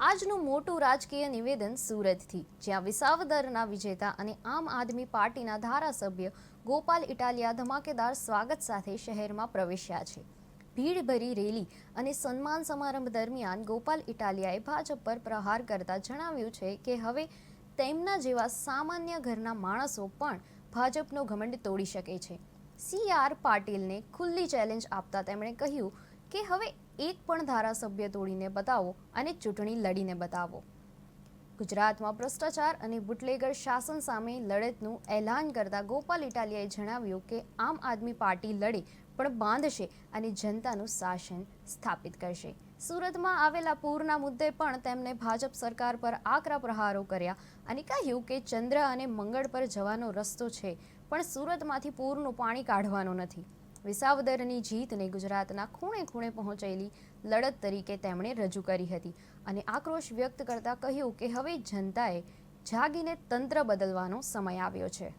આજનું મોટું રાજકીય નિવેદન સુરતથી. જ્યાં વિસાવદરના વિજેતા અને આમ આદમી પાર્ટીના ધારાસભ્ય ગોપાલ ઇટાલિયા ધમાકેદાર સ્વાગત સાથે શહેરમાં પ્રવેશ્યા છે. ભીડભરી રેલી અને સન્માન સમારંભ દરમિયાન ગોપાલ ઇટાલિયાએ ભાજપ પર પ્રહાર કરતા જણાવ્યું છે કે હવે તેમના જેવા સામાન્ય ઘરના માણસો પણ ભાજપનો ઘમંડ તોડી શકે છે. સી આર પાટીલને ખુલ્લી ચેલેન્જ આપતા તેમણે કહ્યું કે હવે એક પણ ધારાસભ્ય તોડીને બતાવો અને ચૂંટણી લડીને બતાવો. ગુજરાતમાં ભ્રષ્ટાચાર અને બુટલેગર શાસન સામે લડતનું એલાન કરતા ગોપાલ ઇટાલિયાએ જણાવ્યું કે આમ આદમી પાર્ટી લડે પણ બાંધશે અને જનતાનું શાસન સ્થાપિત કરશે. સુરતમાં આવેલા પૂરના મુદ્દે પણ તેમણે ભાજપ સરકાર પર આકરા પ્રહારો કર્યા અને કહ્યું કે ચંદ્ર અને મંગળ પર જવાનો રસ્તો છે, પણ સુરતમાંથી પૂરનું પાણી કાઢવાનું નથી. વિસાવદરની જીતને ગુજરાતના ખૂણે ખૂણે પહોંચેલી લડત તરીકે તેમણે રજૂ કરી હતી. અને આક્રોશ વ્યક્ત કરતા કહ્યું કે હવે જનતાએ જાગીને તંત્ર બદલવાનો સમય આવ્યો છે.